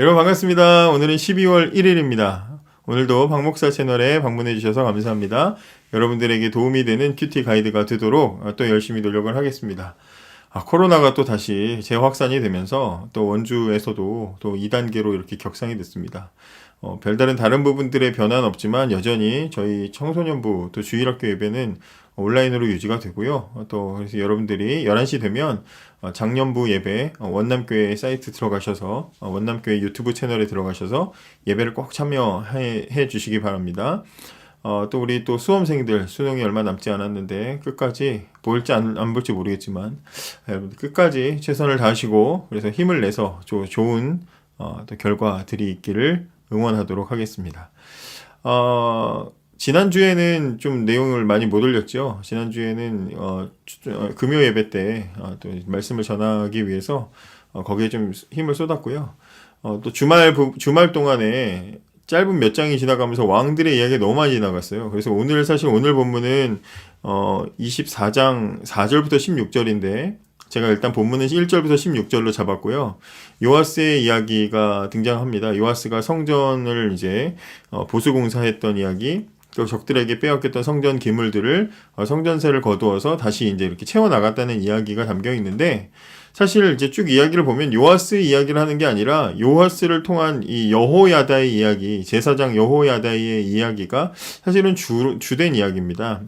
여러분 반갑습니다. 오늘은 12월 1일입니다. 오늘도 박목사 채널에 방문해 주셔서 감사합니다. 여러분들에게 도움이 되는 큐티 가이드가 되도록 또 열심히 노력을 하겠습니다. 아, 코로나가 또 다시 재확산이 되면서 또 원주에서도 또 2단계로 이렇게 격상이 됐습니다. 어, 별다른 다른 부분들의 변화는 없지만 여전히 저희 청소년부 또 주일학교 예배는 온라인으로 유지가 되고요. 어, 또 그래서 여러분들이 11시 되면 어, 작년부 예배 어, 원남교회 사이트 들어가셔서 어, 원남교회 유튜브 채널에 들어가셔서 예배를 꼭 참여해 해 주시기 바랍니다. 어, 또 우리 또 수험생들 수능이 얼마 남지 않았는데 끝까지 볼지 안, 안 볼지 모르겠지만 여러분 끝까지 최선을 다하시고 그래서 힘을 내서 조, 좋은 어, 또 결과들이 있기를 응원하도록 하겠습니다. 어, 지난주에는 좀 내용을 많이 못 올렸죠. 지난주에는 어, 주- 어, 금요 예배 때 어, 또 말씀을 전하기 위해서 어, 거기에 좀 힘을 쏟았고요. 어, 또 주말 부- 주말 동안에 짧은 몇 장이 지나가면서 왕들의 이야기가 너무 많이 지나갔어요. 그래서 오늘 사실 오늘 본문은 어, 24장 4절부터 16절인데 제가 일단 본문은 1절부터 16절로 잡았고요. 요아스의 이야기가 등장합니다. 요아스가 성전을 이제 어, 보수 공사했던 이야기, 또 적들에게 빼앗겼던 성전 기물들을 어, 성전세를 거두어서 다시 이제 이렇게 채워 나갔다는 이야기가 담겨 있는데 사실 이제 쭉 이야기를 보면 요아스의 이야기를 하는 게 아니라 요아스를 통한 이 여호야다의 이야기, 제사장 여호야다의 이야기가 사실은 주, 주된 이야기입니다.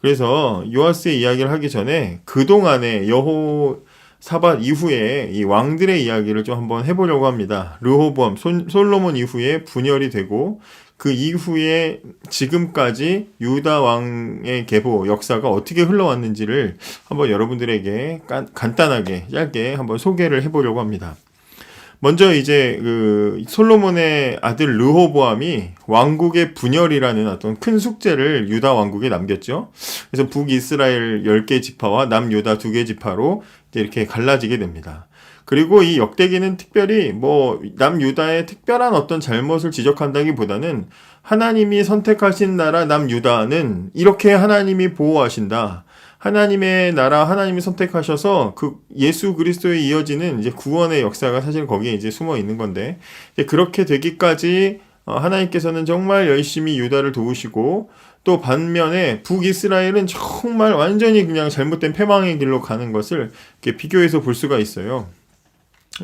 그래서 요아스의 이야기를 하기 전에 그 동안의 여호 사밧 이후에 이 왕들의 이야기를 좀 한번 해보려고 합니다. 르호보암, 솔- 솔로몬 이후에 분열이 되고 그 이후에 지금까지 유다 왕의 계보 역사가 어떻게 흘러왔는지를 한번 여러분들에게 간- 간단하게 짧게 한번 소개를 해보려고 합니다. 먼저 이제 그 솔로몬의 아들 르호보암이 왕국의 분열이라는 어떤 큰 숙제를 유다 왕국에 남겼죠. 그래서 북이스라엘 10개 지파와 남유다 2개 지파로 이렇게 갈라지게 됩니다. 그리고 이 역대기는 특별히 뭐 남유다의 특별한 어떤 잘못을 지적한다기보다는 하나님이 선택하신 나라 남유다는 이렇게 하나님이 보호하신다. 하나님의 나라 하나님이 선택하셔서 그 예수 그리스도에 이어지는 이제 구원의 역사가 사실 거기에 이제 숨어 있는 건데 그렇게 되기까지 어, 하나님께서는 정말 열심히 유다를 도우시고 또 반면에 북이스라엘은 정말 완전히 그냥 잘못된 패망의 길로 가는 것을 비교해서 볼 수가 있어요.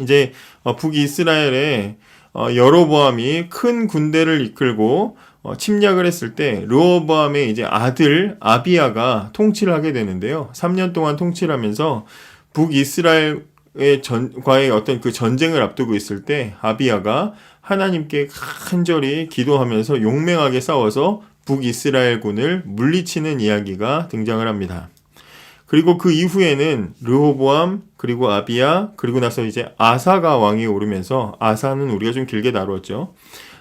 이제 어, 북이스라엘에 어, 여로보암이 큰 군대를 이끌고 어, 침략을 했을 때 르호보암의 이제 아들 아비야가 통치를 하게 되는데요. 3년 동안 통치를 하면서 북이스라엘의 전과의 어떤 그 전쟁을 앞두고 있을 때 아비야가 하나님께 간절히 기도하면서 용맹하게 싸워서 북이스라엘군을 물리치는 이야기가 등장을 합니다. 그리고 그 이후에는 르호보암 그리고 아비야 그리고 나서 이제 아사가 왕이 오르면서 아사는 우리가 좀 길게 다루었죠.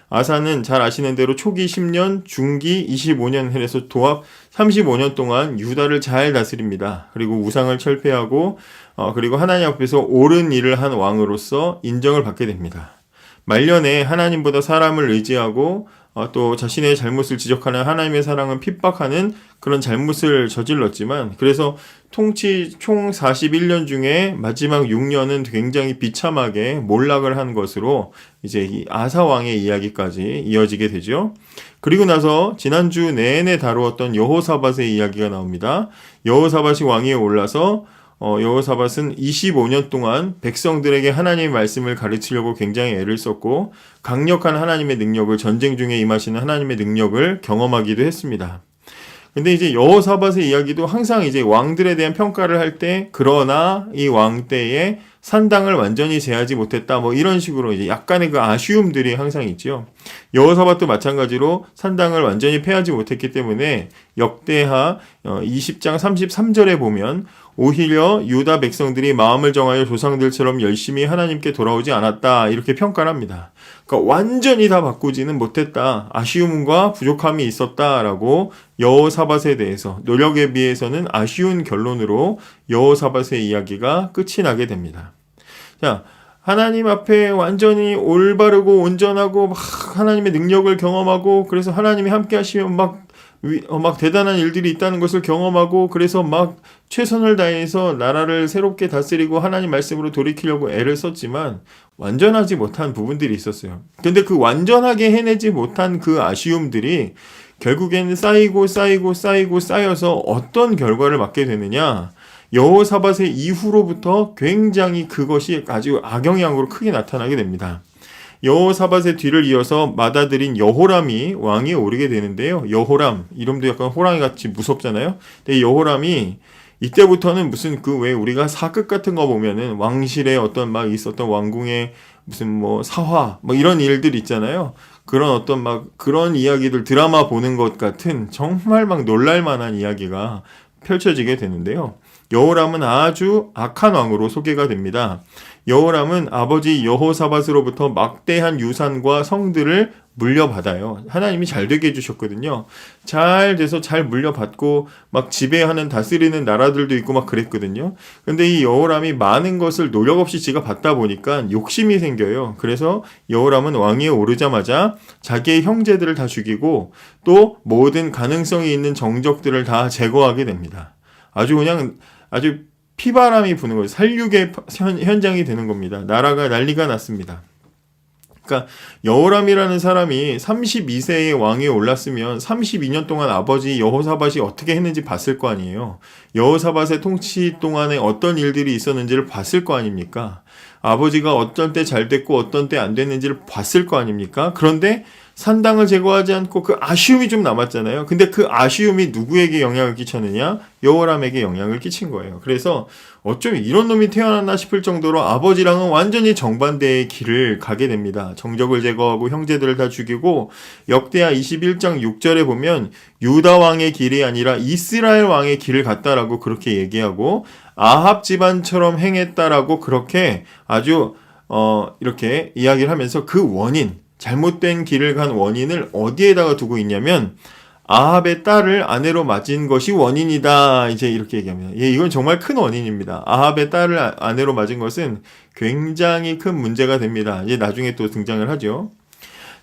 아사는 잘 아시는 대로 초기 10년, 중기 25년 해서 도합 35년 동안 유다를 잘 다스립니다. 그리고 우상을 철폐하고 어, 그리고 하나님 앞에서 옳은 일을 한 왕으로서 인정을 받게 됩니다. 말년에 하나님보다 사람을 의지하고 어, 또 자신의 잘못을 지적하는 하나님의 사랑을 핍박하는 그런 잘못을 저질렀지만 그래서 통치 총 41년 중에 마지막 6년은 굉장히 비참하게 몰락을 한 것으로 이제 이 아사 왕의 이야기까지 이어지게 되죠. 그리고 나서 지난주 내내 다루었던 여호사밧의 이야기가 나옵니다. 여호사밧이 왕위에 올라서 어, 여호사밧은 25년 동안 백성들에게 하나님의 말씀을 가르치려고 굉장히 애를 썼고 강력한 하나님의 능력을 전쟁 중에 임하시는 하나님의 능력을 경험하기도 했습니다. 근데 이제 여호사밧의 이야기도 항상 이제 왕들에 대한 평가를 할 때 그러나 이 왕 때에 산당을 완전히 제하지 못했다 뭐 이런 식으로 이제 약간의 그 아쉬움들이 항상 있죠. 여호사밧도 마찬가지로 산당을 완전히 패하지 못했기 때문에 역대하 어, 20장 33절에 보면 오히려 유다 백성들이 마음을 정하여 조상들처럼 열심히 하나님께 돌아오지 않았다 이렇게 평가를 합니다. 그러니까 완전히 다 바꾸지는 못했다. 아쉬움과 부족함이 있었다라고 여호사밧에 대해서 노력에 비해서는 아쉬운 결론으로 여호사밧의 이야기가 끝이 나게 됩니다. 자, 하나님 앞에 완전히 올바르고 온전하고 막 하나님의 능력을 경험하고 그래서 하나님이 함께 하시면 막 막 대단한 일들이 있다는 것을 경험하고 그래서 막 최선을 다해서 나라를 새롭게 다스리고 하나님 말씀으로 돌이키려고 애를 썼지만 완전하지 못한 부분들이 있었어요. 근데 그 완전하게 해내지 못한 그 아쉬움들이 결국에는 쌓이고 쌓이고 쌓이고 쌓여서 어떤 결과를 맞게 되느냐? 여호사밧의 이후로부터 굉장히 그것이 아주 악영향으로 크게 나타나게 됩니다. 여호사밧의 뒤를 이어서 맏아들인 여호람이 왕위에 오르게 되는데요. 여호람 이름도 약간 호랑이 같이 무섭잖아요. 근데 여호람이 이때부터는 무슨 그 왜 우리가 사극 같은 거 보면은 왕실에 어떤 막 있었던 왕궁의 무슨 뭐 사화 뭐 이런 일들 있잖아요. 그런 어떤 막 그런 이야기들 드라마 보는 것 같은 정말 막 놀랄 만한 이야기가 펼쳐지게 되는데요. 여호람은 아주 악한 왕으로 소개가 됩니다. 여호람은 아버지 여호사밧으로부터 막대한 유산과 성들을 물려받아요. 하나님이 잘 되게 해주셨거든요. 잘 돼서 잘 물려받고 막 지배하는 다스리는 나라들도 있고 막 그랬거든요. 근데 이 여호람이 많은 것을 노력 없이 지가 받다 보니까 욕심이 생겨요. 그래서 여호람은 왕위에 오르자마자 자기의 형제들을 다 죽이고 또 모든 가능성이 있는 정적들을 다 제거하게 됩니다. 아주 그냥 아주 피바람이 부는 거예요. 살육의 현- 현장이 되는 겁니다. 나라가 난리가 났습니다. 그러니까 여호람이라는 사람이 32세의 왕위에 올랐으면 32년 동안 아버지 여호사밧이 어떻게 했는지 봤을 거 아니에요. 여호사밧의 통치 동안에 어떤 일들이 있었는지를 봤을 거 아닙니까? 아버지가 어떤 때 잘 됐고 어떤 때 안 됐는지를 봤을 거 아닙니까? 그런데 산당을 제거하지 않고 그 아쉬움이 좀 남았잖아요. 근데 그 아쉬움이 누구에게 영향을 끼쳤느냐? 여호람에게 영향을 끼친 거예요. 그래서 어쩜 이런 놈이 태어났나 싶을 정도로 아버지랑은 완전히 정반대의 길을 가게 됩니다. 정적을 제거하고 형제들을 다 죽이고 역대하 21장 6절에 보면 유다 왕의 길이 아니라 이스라엘 왕의 길을 갔다라고 그렇게 얘기하고 아합 집안처럼 행했다라고 그렇게 아주 어 이렇게 이야기를 하면서 그 원인 잘못된 길을 간 원인을 어디에다가 두고 있냐면 아합의 딸을 아내로 맞은 것이 원인이다. 이제 이렇게 얘기합니다. 예, 이건 정말 큰 원인입니다. 아합의 딸을 아- 아내로 맞은 것은 굉장히 큰 문제가 됩니다. 이제 나중에 또 등장을 하죠.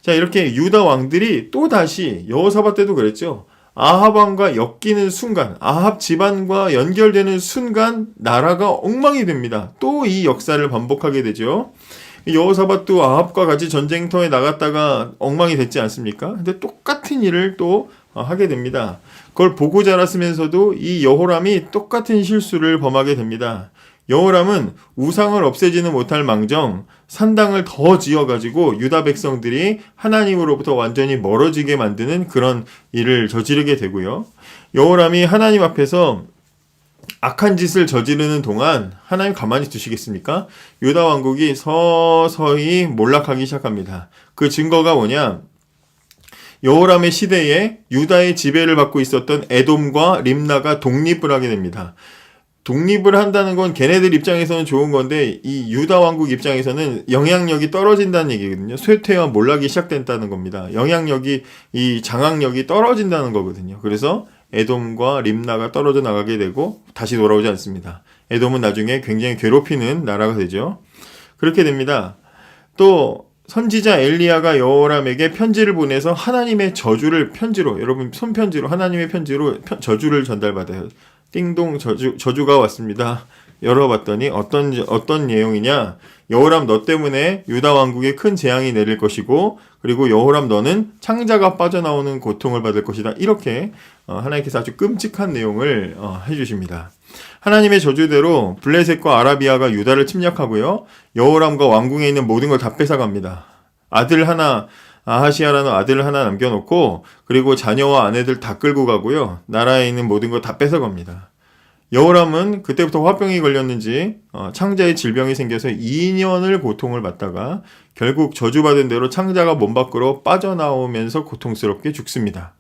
자, 이렇게 유다 왕들이 또 다시 여호사밧 때도 그랬죠. 아합 왕과 엮이는 순간, 아합 집안과 연결되는 순간 나라가 엉망이 됩니다. 또 이 역사를 반복하게 되죠. 여호사밧도 아합과 같이 전쟁터에 나갔다가 엉망이 됐지 않습니까? 근데 똑같은 일을 또 어, 하게 됩니다. 그걸 보고 자랐으면서도 이 여호람이 똑같은 실수를 범하게 됩니다. 여호람은 우상을 없애지는 못할 망정 산당을 더 지어가지고 유다 백성들이 하나님으로부터 완전히 멀어지게 만드는 그런 일을 저지르게 되고요. 여호람이 하나님 앞에서 악한 짓을 저지르는 동안 하나님 가만히 두시겠습니까? 유다 왕국이 서서히 몰락하기 시작합니다. 그 증거가 뭐냐? 여호람의 시대에 유다의 지배를 받고 있었던 에돔과 림나가 독립을 하게 됩니다. 독립을 한다는 건 걔네들 입장에서는 좋은 건데 이 유다 왕국 입장에서는 영향력이 떨어진다는 얘기거든요. 쇠퇴와 몰락이 시작된다는 겁니다. 영향력이 이 장악력이 떨어진다는 거거든요. 그래서 에돔과 림나가 떨어져 나가게 되고 다시 돌아오지 않습니다. 에돔은 나중에 굉장히 괴롭히는 나라가 되죠. 그렇게 됩니다. 또 선지자 엘리야가 여호람에게 편지를 보내서 하나님의 저주를 편지로 여러분 손편지로 하나님의 편지로 편- 저주를 전달받아요. 띵동 저주 저주가 왔습니다. 열어봤더니 어떤 어떤 내용이냐? 여호람 너 때문에 유다 왕국에 큰 재앙이 내릴 것이고 그리고 여호람 너는 창자가 빠져나오는 고통을 받을 것이다. 이렇게 어, 하나님께서 아주 끔찍한 내용을 어, 해주십니다. 하나님의 저주대로 블레셋과 아라비아가 유다를 침략하고요. 여호람과 왕궁에 있는 모든 걸 다 뺏어갑니다. 아들 하나 아하시아라는 아들을 하나 남겨놓고 그리고 자녀와 아내들 다 끌고 가고요. 나라에 있는 모든 걸 다 뺏어갑니다. 여호람은 그때부터 화병이 걸렸는지 어, 창자에 질병이 생겨서 2년을 고통을 받다가 결국 저주받은 대로 창자가 몸 밖으로 빠져나오면서 고통스럽게 죽습니다.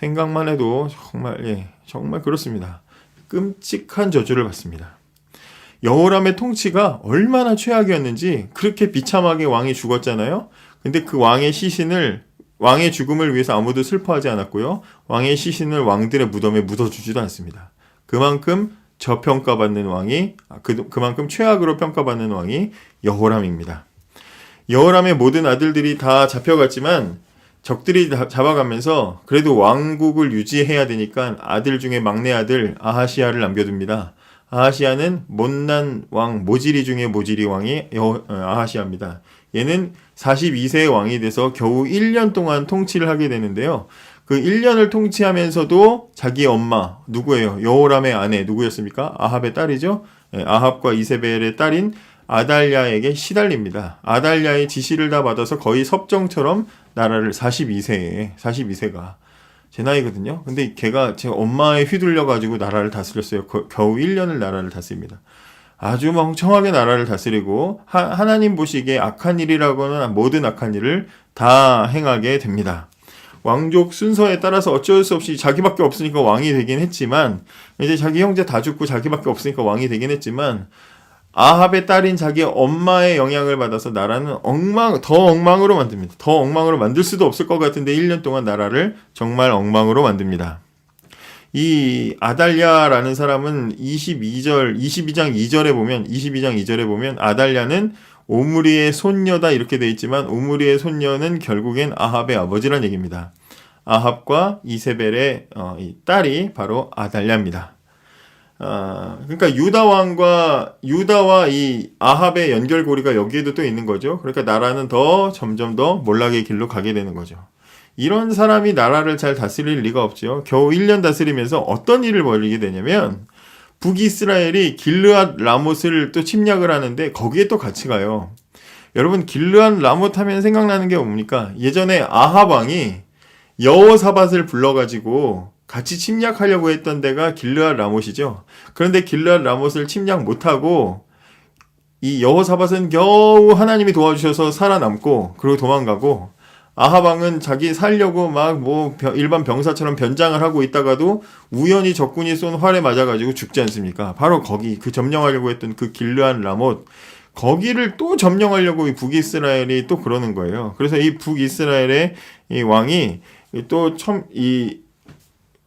생각만 해도 정말 예, 정말 그렇습니다. 끔찍한 저주를 받습니다. 여호람의 통치가 얼마나 최악이었는지 그렇게 비참하게 왕이 죽었잖아요. 근데 그 왕의 시신을 왕의 죽음을 위해서 아무도 슬퍼하지 않았고요. 왕의 시신을 왕들의 무덤에 묻어주지도 않습니다. 그만큼 저평가받는 왕이 아, 그, 그만큼 최악으로 평가받는 왕이 여호람입니다. 여호람의 모든 아들들이 다 잡혀갔지만 적들이 다- 잡아가면서 그래도 왕국을 유지해야 되니까 아들 중에 막내 아들 아하시아를 남겨둡니다. 아하시아는 못난 왕 모지리 중에 모지리 왕이 여- 어, 아하시아입니다. 얘는 42세의 왕이 돼서 겨우 1년 동안 통치를 하게 되는데요. 그 1년을 통치하면서도 자기 엄마 누구예요? 여호람의 아내 누구였습니까? 아합의 딸이죠. 예, 아합과 이세벨의 딸인 아달랴에게 시달립니다. 아달랴의 지시를 다 받아서 거의 섭정처럼 나라를 42세에 42세가 제 나이거든요. 근데 걔가 제 엄마에 휘둘려 가지고 나라를 다스렸어요. 거- 겨우 1년을 나라를 다스립니다. 아주 멍청하게 나라를 다스리고 하, 하나님 보시기에 악한 일이라고는 모든 악한 일을 다 행하게 됩니다. 왕족 순서에 따라서 어쩔 수 없이 자기밖에 없으니까 왕이 되긴 했지만 이제 자기 형제 다 죽고 자기밖에 없으니까 왕이 되긴 했지만 아합의 딸인 자기 엄마의 영향을 받아서 나라는 엉망 더 엉망으로 만듭니다. 더 엉망으로 만들 수도 없을 것 같은데 1년 동안 나라를 정말 엉망으로 만듭니다. 이 아달랴라는 사람은 22절 22장 2절에 보면 22장 2절에 보면 아달랴는 오므리의 손녀다 이렇게 돼 있지만 오므리의 손녀는 결국엔 아합의 아버지란 얘기입니다. 아합과 이세벨의 어, 이 딸이 바로 아달랴입니다. 아, 그러니까 유다 왕과 유다와 이 아합의 연결고리가 여기에도 또 있는 거죠. 그러니까 나라는 더 점점 더 몰락의 길로 가게 되는 거죠. 이런 사람이 나라를 잘 다스릴 리가 없죠. 겨우 1년 다스리면서 어떤 일을 벌이게 되냐면 북이스라엘이 길르앗 라못을 또 침략을 하는데 거기에 또 같이 가요. 여러분 길르앗 라못 하면 생각나는 게 뭡니까? 예전에 아합 왕이 여호사밧을 불러가지고 같이 침략하려고 했던 데가 길르앗 라못이죠. 그런데 길르앗 라못을 침략 못하고 이 여호사밧은 겨우 하나님이 도와주셔서 살아남고 그리고 도망가고 아하방은 자기 살려고 막 뭐 일반 병사처럼 변장을 하고 있다가도 우연히 적군이 쏜 활에 맞아가지고 죽지 않습니까? 바로 거기 그 점령하려고 했던 그 길르안 라못 거기를 또 점령하려고 이 북이스라엘이 또 그러는 거예요. 그래서 이 북이스라엘의 이 왕이 또 처음 이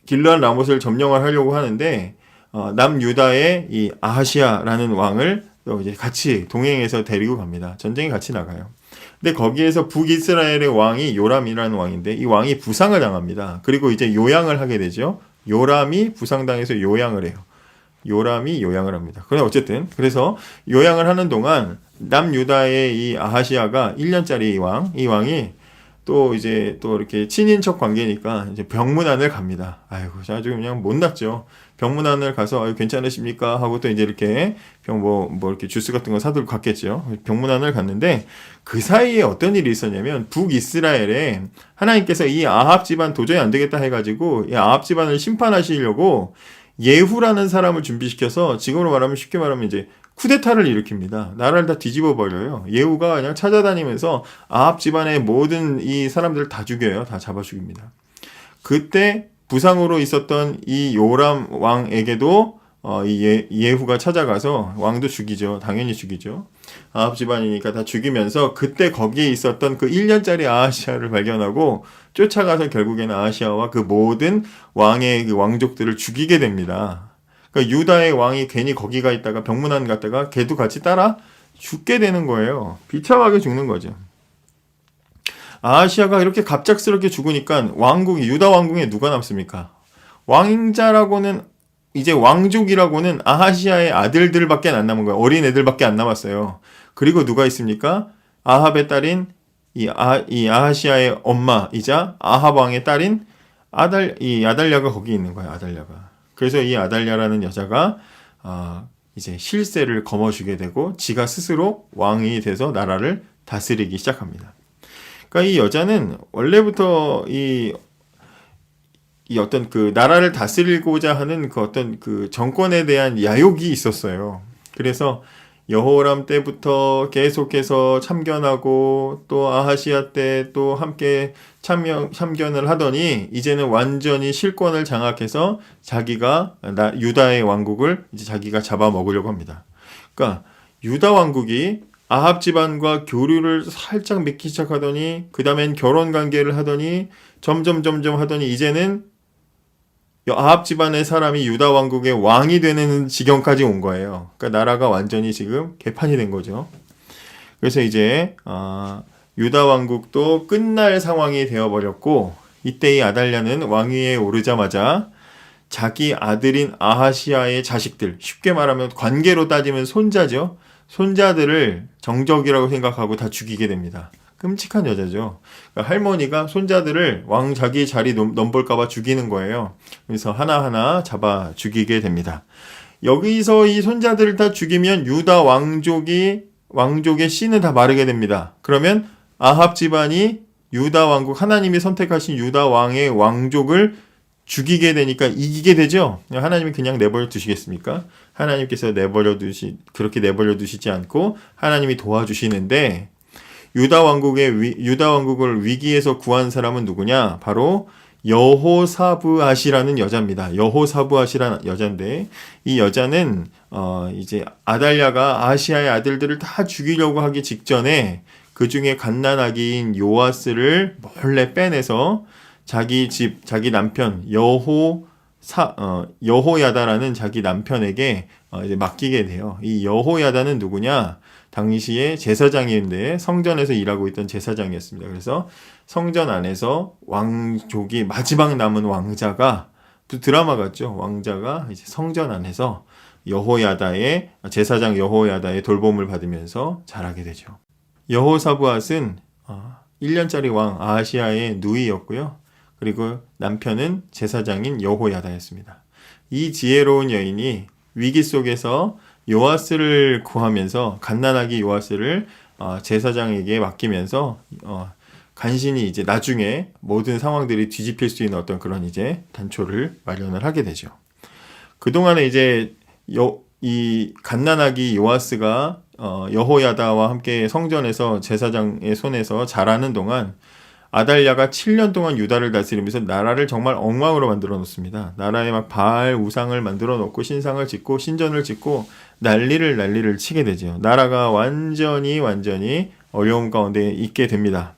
길르안 라못을 점령을 하려고 하는데 어, 남유다의 이 아하시아라는 왕을 또 이제 같이 동행해서 데리고 갑니다. 전쟁에 같이 나가요. 근데 거기에서 북이스라엘의 왕이 요람이라는 왕인데 이 왕이 부상을 당합니다. 그리고 이제 요양을 하게 되죠. 요람이 부상당해서 요양을 해요. 요람이 요양을 합니다. 그래 어쨌든 그래서 요양을 하는 동안 남유다의 이 아하시아가 1년짜리 왕, 이 왕이 또 이제 또 이렇게 친인척 관계니까 이제 병문안을 갑니다. 아이고 아주 그냥 못났죠. 병문안을 가서 아유 괜찮으십니까 하고 또 이제 이렇게 병뭐뭐 이렇게 주스 같은 거 사들고 갔겠죠. 병문안을 갔는데 그 사이에 어떤 일이 있었냐면 북이스라엘에 하나님께서 이 아합 집안 도저히 안 되겠다 해가지고 이 아합 집안을 심판하시려고 예후라는 사람을 준비시켜서 지금으로 말하면 쉽게 말하면 이제 쿠데타를 일으킵니다. 나라를 다 뒤집어 버려요. 예후가 그냥 찾아다니면서 아합 집안의 모든 이 사람들을 다 죽여요. 다 잡아 죽입니다. 그때 부상으로 있었던 이 요람 왕에게도 어, 이 예, 예후가 찾아가서 왕도 죽이죠. 당연히 죽이죠. 아합 집안이니까 다 죽이면서 그때 거기에 있었던 그 1년짜리 아하시아를 발견하고 쫓아가서 결국에는 아하시아와 그 모든 왕의 그 왕족들을 죽이게 됩니다. 그러니까 유다의 왕이 괜히 거기 가 있다가 병문안 갔다가 걔도 같이 따라 죽게 되는 거예요. 비참하게 죽는 거죠. 아시아가 이렇게 갑작스럽게 죽으니까 왕국이 유다 왕궁에 누가 남습니까? 왕자라고는 이제 왕족이라고는 아하시아의 아들들밖에 안 남은 거예요. 어린 애들밖에 안 남았어요. 그리고 누가 있습니까? 아합의 딸인 이, 아, 이 아하시아의 엄마이자 아합 왕의 딸인 아달 이 아달랴가 거기 있는 거예요. 아달랴가. 그래서 이 아달랴라는 여자가 아, 이제 실세를 거머쥐게 되고 지가 스스로 왕이 돼서 나라를 다스리기 시작합니다. 그러니까 이 여자는 원래부터 이, 이 어떤 그 나라를 다스리고자 하는 그 어떤 그 정권에 대한 야욕이 있었어요. 그래서 여호람 때부터 계속해서 참견하고 또 아하시아 때 또 함께 참여, 참견을 하더니 이제는 완전히 실권을 장악해서 자기가 나, 유다의 왕국을 이제 자기가 잡아먹으려고 합니다. 그러니까 유다 왕국이 아합 집안과 교류를 살짝 맺기 시작하더니 그 다음엔 결혼 관계를 하더니 점점 점점 하더니 이제는 아합 집안의 사람이 유다 왕국의 왕이 되는 지경까지 온 거예요. 그러니까 나라가 완전히 지금 개판이 된 거죠. 그래서 이제 어, 유다 왕국도 끝날 상황이 되어 버렸고 이때 이 아달랴는 왕위에 오르자마자 자기 아들인 아하시아의 자식들 쉽게 말하면 관계로 따지면 손자죠. 손자들을 정적이라고 생각하고 다 죽이게 됩니다. 끔찍한 여자죠. 그러니까 할머니가 손자들을 왕 자기 자리 넘- 넘볼까봐 죽이는 거예요. 그래서 하나하나 잡아 죽이게 됩니다. 여기서 이 손자들을 다 죽이면 유다 왕족이 왕족의 씨는 다 마르게 됩니다. 그러면 아합 집안이 유다 왕국 하나님이 선택하신 유다 왕의 왕족을 죽이게 되니까 이기게 되죠. 하나님이 그냥 내버려 두시겠습니까? 하나님께서 내버려 두시 그렇게 내버려 두시지 않고 하나님이 도와주시는데 유다 왕국의 위, 유다 왕국을 위기에서 구한 사람은 누구냐? 바로 여호사브아시라는 여자입니다. 여호사브아시라는 여자인데 이 여자는 어 이제 아달랴가 아시아의 아들들을 다 죽이려고 하기 직전에 그 중에 갓난아기인 요아스를 몰래 빼내서 자기 집 자기 남편 여호 사, 어, 여호야다라는 자기 남편에게 어, 이제 맡기게 돼요. 이 여호야다는 누구냐? 당시에 제사장인데 성전에서 일하고 있던 제사장이었습니다. 그래서 성전 안에서 왕족이 마지막 남은 왕자가 또 드라마 같죠. 왕자가 이제 성전 안에서 여호야다의 제사장 여호야다의 돌봄을 받으면서 자라게 되죠. 여호사부앗은 어, 1년짜리 왕 아시아의 누이였고요. 그리고 남편은 제사장인 여호야다였습니다. 이 지혜로운 여인이 위기 속에서 요아스를 구하면서 갓난아기 요아스를 어, 제사장에게 맡기면서 어, 간신히 이제 나중에 모든 상황들이 뒤집힐 수 있는 어떤 그런 이제 단초를 마련을 하게 되죠. 그동안에 이제 여, 이 갓난아기 요아스가 어, 여호야다와 함께 성전에서 제사장의 손에서 자라는 동안 아달랴가 7년 동안 유다를 다스리면서 나라를 정말 엉망으로 만들어 놓습니다. 나라에 막 바알 우상을 만들어 놓고 신상을 짓고 신전을 짓고 난리를 난리를 치게 되죠. 나라가 완전히 완전히 어려움 가운데 있게 됩니다.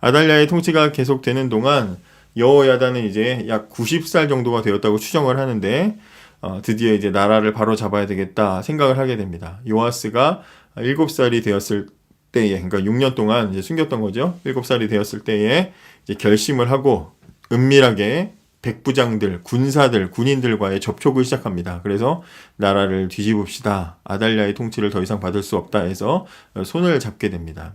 아달랴의 통치가 계속되는 동안 여호야다는 이제 약 90살 정도가 되었다고 추정을 하는데 어, 드디어 이제 나라를 바로 잡아야 되겠다 생각을 하게 됩니다. 요아스가 7살이 되었을 때에 그러니까 6년 동안 이제 숨겼던 거죠. 7살이 되었을 때에 이제 결심을 하고 은밀하게 백부장들, 군사들, 군인들과의 접촉을 시작합니다. 그래서 나라를 뒤집읍시다. 아달랴의 통치를 더 이상 받을 수 없다 해서 손을 잡게 됩니다.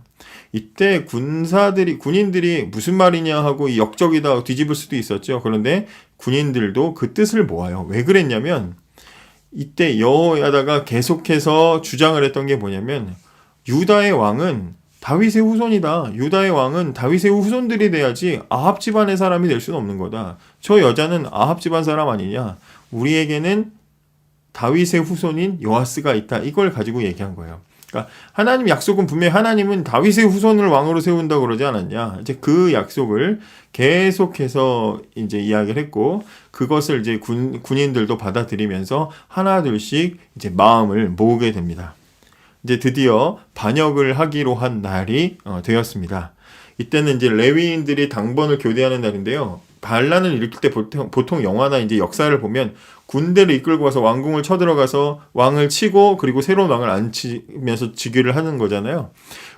이때 군사들이 군인들이 무슨 말이냐 하고 이 역적이다 뒤집을 수도 있었죠. 그런데 군인들도 그 뜻을 모아요. 왜 그랬냐면 이때 여호야다가 계속해서 주장을 했던 게 뭐냐면 유다의 왕은 다윗의 후손이다. 유다의 왕은 다윗의 후손들이 돼야지 아합 집안의 사람이 될 수는 없는 거다. 저 여자는 아합 집안 사람 아니냐? 우리에게는 다윗의 후손인 요아스가 있다. 이걸 가지고 얘기한 거예요. 그러니까 하나님 약속은 분명히 하나님은 다윗의 후손을 왕으로 세운다 그러지 않았냐. 이제 그 약속을 계속해서 이제 이야기를 했고 그것을 이제 군, 군인들도 받아들이면서 하나둘씩 이제 마음을 모으게 됩니다. 이제 드디어 반역을 하기로 한 날이 어, 되었습니다. 이때는 이제 레위인들이 당번을 교대하는 날인데요. 반란을 일으킬 때 보통, 보통 영화나 이제 역사를 보면 군대를 이끌고 와서 왕궁을 쳐들어가서 왕을 치고 그리고 새로운 왕을 앉히면서 즉위를 하는 거잖아요.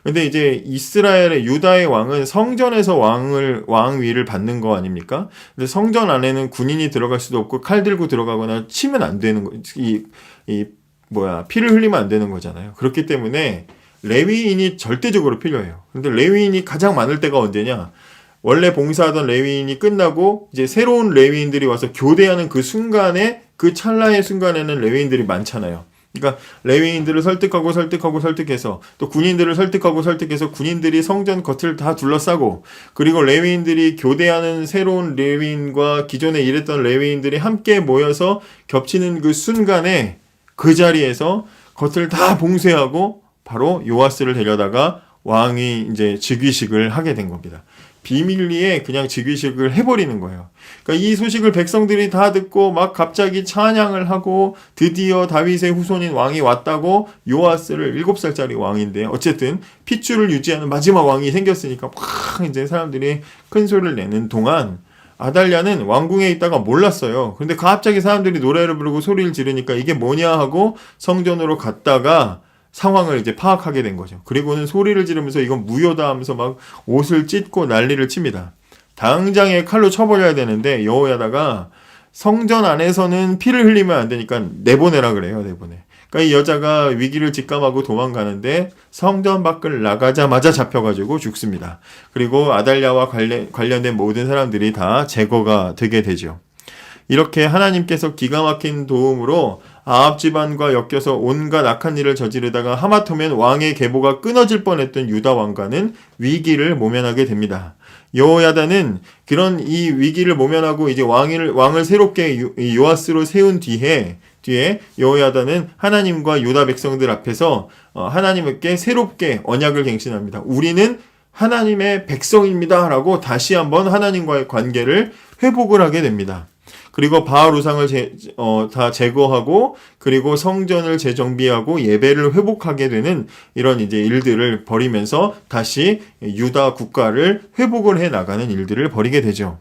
근데 이제 이스라엘의 유다의 왕은 성전에서 왕을 왕위를 받는 거 아닙니까? 근데 성전 안에는 군인이 들어갈 수도 없고 칼 들고 들어가거나 치면 안 되는 거. 이, 이 뭐야 피를 흘리면 안 되는 거잖아요. 그렇기 때문에 레위인이 절대적으로 필요해요. 근데 레위인이 가장 많을 때가 언제냐? 원래 봉사하던 레위인이 끝나고 이제 새로운 레위인들이 와서 교대하는 그 순간에 그 찰나의 순간에는 레위인들이 많잖아요. 그러니까 레위인들을 설득하고 설득하고 설득해서 또 군인들을 설득하고 설득해서 군인들이 성전 겉을 다 둘러싸고 그리고 레위인들이 교대하는 새로운 레위인과 기존에 일했던 레위인들이 함께 모여서 겹치는 그 순간에 그 자리에서 겉을 다 봉쇄하고 바로 요아스를 데려다가 왕이 이제 즉위식을 하게 된 겁니다. 비밀리에 그냥 즉위식을 해버리는 거예요. 그러니까 이 소식을 백성들이 다 듣고 막 갑자기 찬양을 하고 드디어 다윗의 후손인 왕이 왔다고 요아스를 7살짜리 왕인데 어쨌든 핏줄을 유지하는 마지막 왕이 생겼으니까 막 이제 사람들이 큰 소리를 내는 동안 아달랴는 왕궁에 있다가 몰랐어요. 근데 갑자기 사람들이 노래를 부르고 소리를 지르니까 이게 뭐냐 하고 성전으로 갔다가 상황을 이제 파악하게 된 거죠. 그리고는 소리를 지르면서 이건 무효다 하면서 막 옷을 찢고 난리를 칩니다. 당장에 칼로 쳐버려야 되는데 여호야다가 성전 안에서는 피를 흘리면 안 되니까 내보내라 그래요, 내보내. 그러니까 이 여자가 위기를 직감하고 도망가는데 성전 밖을 나가자마자 잡혀가지고 죽습니다. 그리고 아달랴와 관련, 관련된 모든 사람들이 다 제거가 되게 되죠. 이렇게 하나님께서 기가 막힌 도움으로 아합 집안과 엮여서 온갖 악한 일을 저지르다가 하마터면 왕의 계보가 끊어질 뻔했던 유다 왕가는 위기를 모면하게 됩니다. 여호야다는 그런 이 위기를 모면하고 이제 왕을 왕을 새롭게 요- 이 요아스로 세운 뒤에 뒤에 여호야다는 하나님과 유다 백성들 앞에서 어, 하나님께 새롭게 언약을 갱신합니다. 우리는 하나님의 백성입니다라고 다시 한번 하나님과의 관계를 회복을 하게 됩니다. 그리고 바알 우상을 제, 어, 다 제거하고 그리고 성전을 재정비하고 예배를 회복하게 되는 이런 이제 일들을 벌이면서 다시 유다 국가를 회복을 해 나가는 일들을 벌이게 되죠.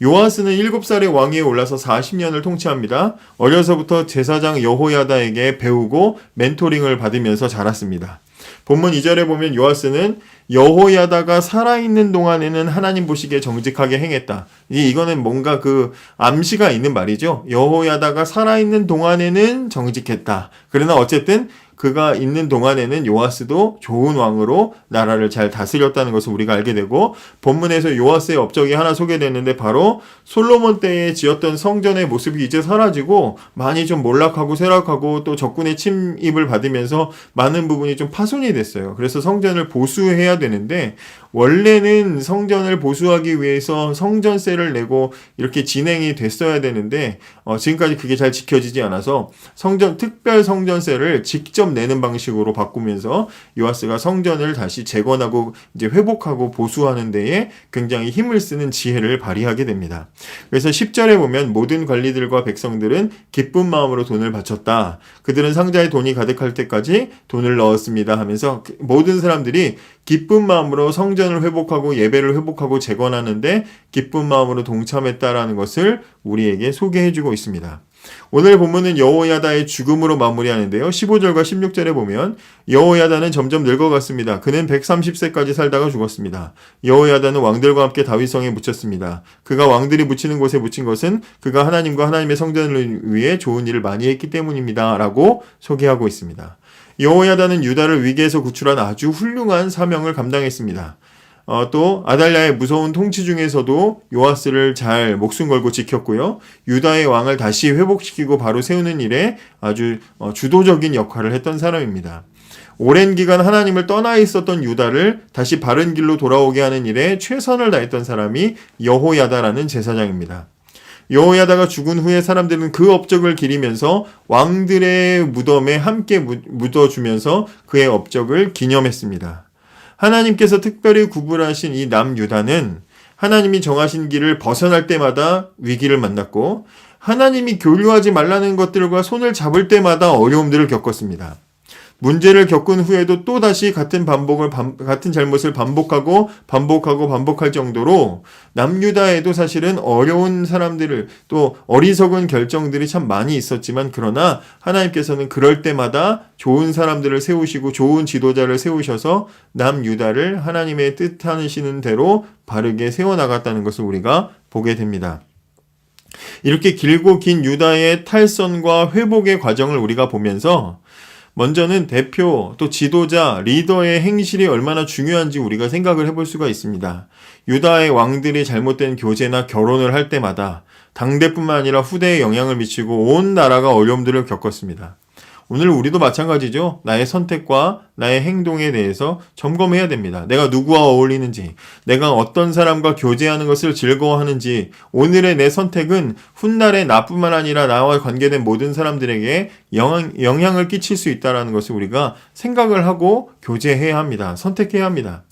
요아스는 7살의 왕위에 올라서 40년을 통치합니다. 어려서부터 제사장 여호야다에게 배우고 멘토링을 받으면서 자랐습니다. 본문 2절에 보면 요아스는 여호야다가 살아있는 동안에는 하나님 보시기에 정직하게 행했다. 이 이거는 뭔가 그 암시가 있는 말이죠. 여호야다가 살아있는 동안에는 정직했다. 그러나 어쨌든 그가 있는 동안에는 요아스도 좋은 왕으로 나라를 잘 다스렸다는 것을 우리가 알게 되고 본문에서 요아스의 업적이 하나 소개되는데 바로 솔로몬 때에 지었던 성전의 모습이 이제 사라지고 많이 좀 몰락하고 쇠락하고 또 적군의 침입을 받으면서 많은 부분이 좀 파손이 됐어요. 그래서 성전을 보수해야 되는데 원래는 성전을 보수하기 위해서 성전세를 내고 이렇게 진행이 됐어야 되는데 어, 지금까지 그게 잘 지켜지지 않아서 성전 특별 성전세를 직접 내는 방식으로 바꾸면서 요아스가 성전을 다시 재건하고 이제 회복하고 보수하는 데에 굉장히 힘을 쓰는 지혜를 발휘하게 됩니다. 그래서 10절에 보면 모든 관리들과 백성들은 기쁜 마음으로 돈을 바쳤다. 그들은 상자에 돈이 가득할 때까지 돈을 넣었습니다 하면서 그 모든 사람들이 기쁜 마음으로 성전을 회복하고 예배를 회복하고 재건하는데 기쁜 마음으로 동참했다라는 것을 우리에게 소개해 주고 있습니다. 오늘 본문은 여호야다의 죽음으로 마무리하는데요. 15절과 16절에 보면 여호야다는 점점 늙어갔습니다. 그는 130세까지 살다가 죽었습니다. 여호야다는 왕들과 함께 다윗성에 묻혔습니다. 그가 왕들이 묻히는 곳에 묻힌 것은 그가 하나님과 하나님의 성전을 위해 좋은 일을 많이 했기 때문입니다 라고 소개하고 있습니다. 여호야다는 유다를 위기에서 구출한 아주 훌륭한 사명을 감당했습니다. 어, 또 아달랴의 무서운 통치 중에서도 요아스를 잘 목숨 걸고 지켰고요. 유다의 왕을 다시 회복시키고 바로 세우는 일에 아주 어, 주도적인 역할을 했던 사람입니다. 오랜 기간 하나님을 떠나 있었던 유다를 다시 바른 길로 돌아오게 하는 일에 최선을 다했던 사람이 여호야다라는 제사장입니다. 여호야다가 죽은 후에 사람들은 그 업적을 기리면서 왕들의 무덤에 함께 묻- 묻어주면서 그의 업적을 기념했습니다. 하나님께서 특별히 구분하신 이 남유다는 하나님이 정하신 길을 벗어날 때마다 위기를 만났고 하나님이 교류하지 말라는 것들과 손을 잡을 때마다 어려움들을 겪었습니다. 문제를 겪은 후에도 또 다시 같은 반복을 반- 같은 잘못을 반복하고 반복하고 반복할 정도로 남유다에도 사실은 어려운 사람들을 또 어리석은 결정들이 참 많이 있었지만 그러나 하나님께서는 그럴 때마다 좋은 사람들을 세우시고 좋은 지도자를 세우셔서 남유다를 하나님의 뜻하시는 대로 바르게 세워 나갔다는 것을 우리가 보게 됩니다. 이렇게 길고 긴 유다의 탈선과 회복의 과정을 우리가 보면서 먼저는 대표 또 지도자 리더의 행실이 얼마나 중요한지 우리가 생각을 해볼 수가 있습니다. 유다의 왕들이 잘못된 교제나 결혼을 할 때마다 당대뿐만 아니라 후대에 영향을 미치고 온 나라가 어려움들을 겪었습니다. 오늘 우리도 마찬가지죠. 나의 선택과 나의 행동에 대해서 점검해야 됩니다. 내가 누구와 어울리는지, 내가 어떤 사람과 교제하는 것을 즐거워하는지, 오늘의 내 선택은 훗날에 나뿐만 아니라 나와 관계된 모든 사람들에게 영향, 영향을 끼칠 수 있다는 것을 우리가 생각을 하고 교제해야 합니다. 선택해야 합니다.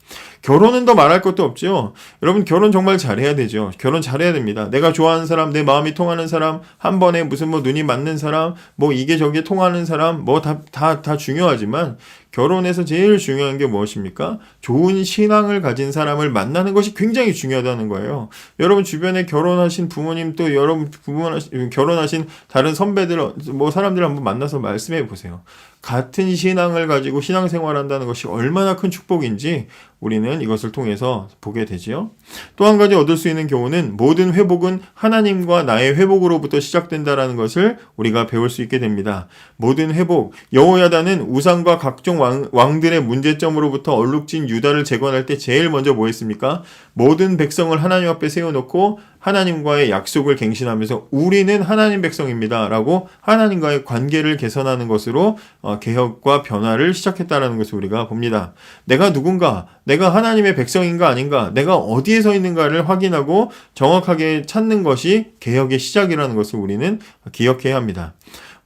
결혼은 더 말할 것도 없죠. 여러분 결혼 정말 잘해야 되죠. 결혼 잘해야 됩니다. 내가 좋아하는 사람, 내 마음이 통하는 사람, 한 번에 무슨 뭐 눈이 맞는 사람, 뭐 이게 저게 통하는 사람, 뭐 다 다 다 중요하지만 결혼에서 제일 중요한 게 무엇입니까? 좋은 신앙을 가진 사람을 만나는 것이 굉장히 중요하다는 거예요. 여러분 주변에 결혼하신 부모님 또 여러분 부모하신 결혼하신 다른 선배들 뭐 사람들 한번 만나서 말씀해 보세요. 같은 신앙을 가지고 신앙생활한다는 것이 얼마나 큰 축복인지 우리는 이것을 통해서 보게 되지요. 또 한 가지 얻을 수 있는 교훈은 모든 회복은 하나님과 나의 회복으로부터 시작된다라는 것을 우리가 배울 수 있게 됩니다. 모든 회복, 여호야다는 우상과 각종 왕, 왕들의 문제점으로부터 얼룩진 유다를 재건할 때 제일 먼저 뭐 했습니까? 모든 백성을 하나님 앞에 세워놓고 하나님과의 약속을 갱신하면서 우리는 하나님 백성입니다 라고 하나님과의 관계를 개선하는 것으로 어, 개혁과 변화를 시작했다라는 것을 우리가 봅니다. 내가 누군가, 내가 하나님의 백성인가 아닌가, 내가 어디에 서 있는가를 확인하고 정확하게 찾는 것이 개혁의 시작이라는 것을 우리는 기억해야 합니다.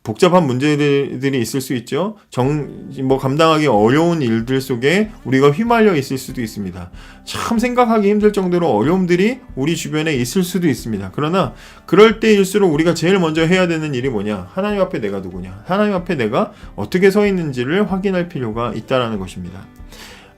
복잡한 문제들이 있을 수 있죠. 정, 뭐, 감당하기 어려운 일들 속에 우리가 휘말려 있을 수도 있습니다. 참 생각하기 힘들 정도로 어려움들이 우리 주변에 있을 수도 있습니다. 그러나, 그럴 때일수록 우리가 제일 먼저 해야 되는 일이 뭐냐? 하나님 앞에 내가 누구냐? 하나님 앞에 내가 어떻게 서 있는지를 확인할 필요가 있다라는 것입니다.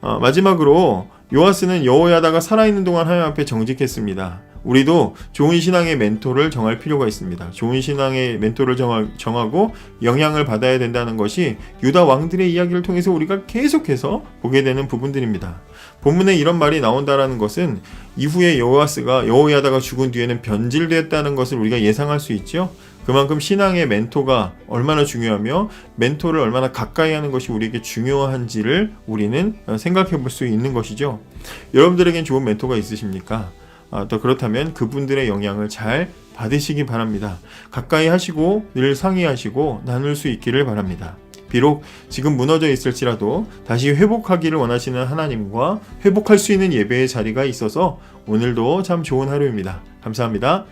어, 마지막으로, 요아스는 여호야다가 살아있는 동안 하나님 앞에 정직했습니다. 우리도 좋은 신앙의 멘토를 정할 필요가 있습니다. 좋은 신앙의 멘토를 정하, 정하 고 영향을 받아야 된다는 것이 유다 왕들의 이야기를 통해서 우리가 계속해서 보게 되는 부분들입니다. 본문에 이런 말이 나온다라는 것은 이후에 여호와스가 여호야다가 죽은 뒤에는 변질됐다는 것을 우리가 예상할 수 있죠. 그만큼 신앙의 멘토가 얼마나 중요하며 멘토를 얼마나 가까이 하는 것이 우리에게 중요한지를 우리는 생각해 볼 수 있는 것이죠. 여러분들에겐 좋은 멘토가 있으십니까? 아, 또 그렇다면 그분들의 영향을 잘 받으시기 바랍니다. 가까이 하시고 늘 상의하시고 나눌 수 있기를 바랍니다. 비록 지금 무너져 있을지라도 다시 회복하기를 원하시는 하나님과 회복할 수 있는 예배의 자리가 있어서 오늘도 참 좋은 하루입니다. 감사합니다.